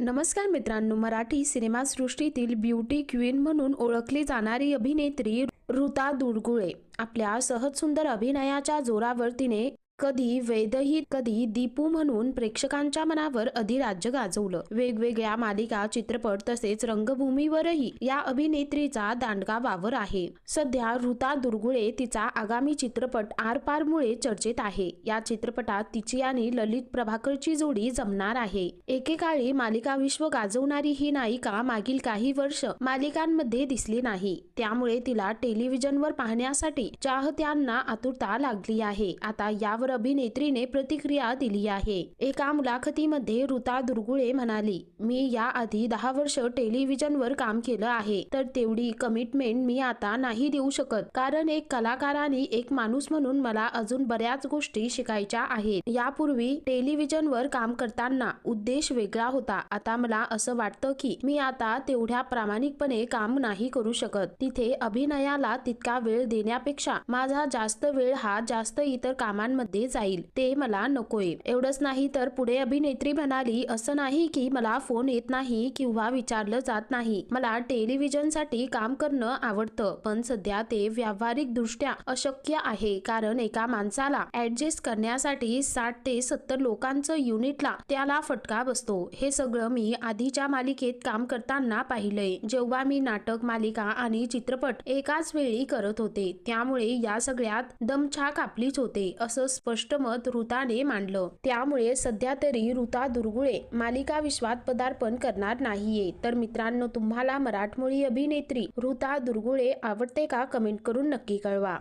नमस्कार मित्रांनो Marathi सिनेमासृष्टीतील beauty queen म्हणून ओळखली जाणारी अभिनेत्री ऋता दुर्गुळे आपल्या सहज सुंदर अभिनयाच्या जोरावर तिने कधी वेदही कधी दीपू म्हणून प्रेक्षकांच्या मनावर अधिराज्य गाजवलं. वेगवेगळ्या मालिका चित्रपट तसेच रंगभूमीवरही या अभिनेत्रीचा दांडगा वावर आहे. सध्या ऋता दुर्गुळे तिचा आगामी चित्रपट आरपारमुळे चर्चेत आहे. या चित्रपटात तिची आणि ललित प्रभाकरची जोडी जमणार आहे. एकेकाळी मालिका विश्व गाजवणारी ही नायिका मागील काही वर्ष मालिकांमध्ये दिसली नाही. त्यामुळे तिला टेलिव्हिजनवर पाहण्यासाठी चाहत्यांना आतुरता लागली आहे. आता यावर अभिनेत्रीने प्रतिक्रिया दिली आहे. एका मुलाखतीमध्ये ऋता दुर्गुळे म्हणाली मी याआधी दहा वर्ष टेलिव्हिजनवर काम केलं आहे तर तेवढी कमिटमेंट मी आता नाही देऊ शकत. कारण एक कलाकाराने एक माणूस म्हणून मला अजून बऱ्याच गोष्टी शिकायच्या आहेत. यापूर्वी टेलिव्हिजनवर काम करताना उद्देश वेगळा होता. आता मला असं वाटतं की मी आता तेवढ्या प्रामाणिकपणे काम नाही करू शकत. तिथे अभिनयाला तितका वेळ देण्यापेक्षा माझा जास्त वेळ हा जास्त इतर कामांमध्ये जाईल. ते मला नकोय. एवढंच नाही तर पुढे अभिनेत्री म्हणाली असं नाही की मला फोन येत नाही किंवा विचारलं जात नाही. मला टेलिव्हिजनसाठी काम करणं आवडतं पण सध्या ते व्यावहारिक दृष्ट्या अशक्य आहे कारण एका माणसाला ऍडजस्ट करण्यासाठी साठ ते सत्तर लोकांचं युनिटला त्याला फटका बसतो. हे सगळं मी आधीच्या मालिकेत काम करताना पाहिलंय. जेव्हा मी नाटक मालिका आणि चित्रपट एकाच वेळी करत होते त्यामुळे या सगळ्यात दमछाक आपलीच होते असं स्पष्ट मत ऋताने मांडलं. त्यामुळे सध्या तरी ऋता दुर्गुळे मालिका विश्वात पदार्पण करणार नाहीये. तर मित्रांनो तुम्हाला मराठमोळी अभिनेत्री ऋता दुर्गुळे आवडते का? कमेंट करून नक्की कळवा.